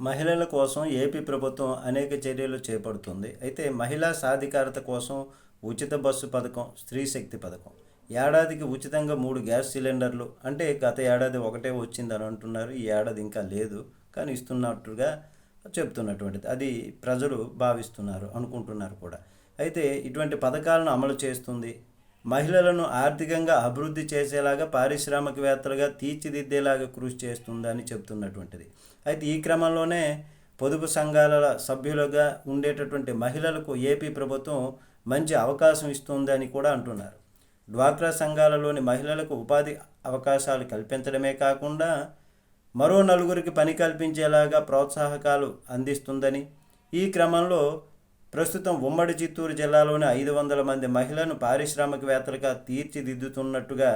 మహిళల కోసం ఏపీ ప్రభుత్వం అనేక చర్యలు చేపడుతుంది. అయితే మహిళా సాధికారత కోసం ఉచిత బస్సు పథకం స్త్రీ శక్తి పథకం. ఏడాదికి ఉచితంగా మూడు గ్యాస్ సిలిండర్లు. అంటే గత ఏడాది ఒకటే వచ్చిందని అంటున్నారు. ఈ ఏడాది ఇంకా లేదు. కానీ ఇస్తున్నట్టుగా చెప్తున్నటువంటిది. అది ప్రజలు భావిస్తున్నారు అనుకుంటున్నారు కూడా. అయితే ఇటువంటి పథకాలను అమలు చేస్తుంది మహిళలను ఆర్థికంగా అభివృద్ధి చేసేలాగా పారిశ్రామికవేత్తలుగా తీర్చిదిద్దేలాగా కృషి చేస్తుందని చెప్తున్నటువంటిది అయితే ఈ క్రమంలోనే పొదుపు సంఘాల సభ్యులుగా ఉండేటటువంటి మహిళలకు ఏపీ ప్రభుత్వం మంచి అవకాశం ఇస్తుందని కూడా అంటున్నారు. డ్వాక్రా సంఘాలలోని మహిళలకు ఉపాధి అవకాశాలు కల్పించడమే కాకుండా మరో నలుగురికి పని కల్పించేలాగా ప్రోత్సాహకాలు అందిస్తుందని ఈ క్రమంలో ప్రస్తుతం ఉమ్మడి చిత్తూరు జిల్లాలోని ఐదు వందల మంది మహిళలను పారిశ్రామికవేత్తలుగా తీర్చిదిద్దుతున్నట్టుగా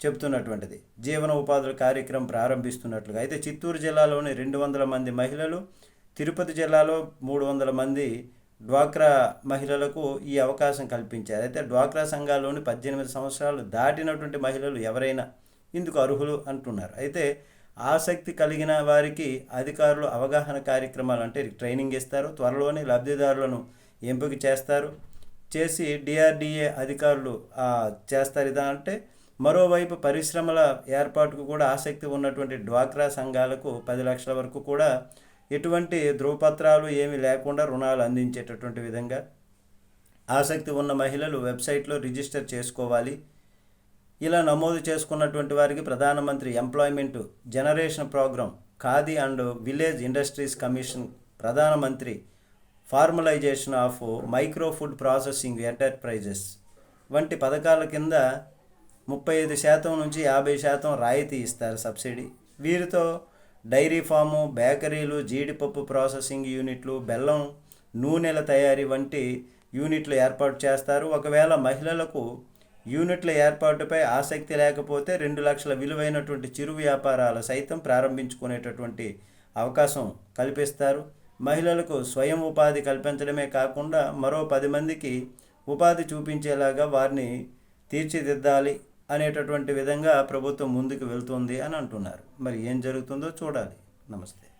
చెబుతున్నటువంటిది. జీవన ఉపాధుల కార్యక్రమం ప్రారంభిస్తున్నట్లుగా. అయితే చిత్తూరు జిల్లాలోని రెండు వందల మంది మహిళలు తిరుపతి జిల్లాలో మూడు వందల మంది డ్వాక్రా మహిళలకు ఈ అవకాశం కల్పించారు. అయితే డ్వాక్రా సంఘాల్లోని పద్దెనిమిది సంవత్సరాలు దాటినటువంటి మహిళలు ఎవరైనా ఇందుకు అర్హులు అంటున్నారు. అయితే ఆసక్తి కలిగిన వారికి అధికారులు అవగాహన కార్యక్రమాలు అంటే ట్రైనింగ్ ఇస్తారు. త్వరలోనే లబ్ధిదారులను ఎంపిక చేస్తారు. చేసి డిఆర్డిఏ అధికారులు చేస్తారు ఇదా అంటే మరోవైపు పరిశ్రమల ఏర్పాటుకు కూడా ఆసక్తి ఉన్నటువంటి డ్వాక్రా సంఘాలకు పది లక్షల వరకు కూడా ఎటువంటి ధృవపత్రాలు ఏమీ లేకుండా రుణాలు అందించేటటువంటి విధంగా ఆసక్తి ఉన్న మహిళలు వెబ్సైట్లో రిజిస్టర్ చేసుకోవాలి. ఇలా నమోదు చేసుకున్నటువంటి వారికి ప్రధానమంత్రి employment generation programme Khadi and village industries commission ప్రధానమంత్రి formalisation of micro food processing enterprises వంటి పథకాల కింద ముప్పై ఐదు శాతం నుంచి యాభై శాతం రాయితీ ఇస్తారు సబ్సిడీ. వీరితో డైరీ ఫాము బేకరీలు జీడిపప్పు ప్రాసెసింగ్ యూనిట్లు బెల్లం నూనెల తయారీ వంటి యూనిట్లు ఏర్పాటు చేస్తారు. ఒకవేళ మహిళలకు యూనిట్ల ఏర్పాటుపై ఆసక్తి లేకపోతే రెండు లక్షల విలువైనటువంటి చిరు వ్యాపారాలు సైతం ప్రారంభించుకునేటటువంటి అవకాశం కల్పిస్తారు. మహిళలకు స్వయం ఉపాధి కల్పించడమే కాకుండా మరో పది మందికి ఉపాధి చూపించేలాగా వారిని తీర్చిదిద్దాలి అనేటటువంటి విధంగా ప్రభుత్వం ముందుకు వెళ్తుంది అని అంటున్నారు. మరి ఏం జరుగుతుందో చూడాలి. నమస్తే.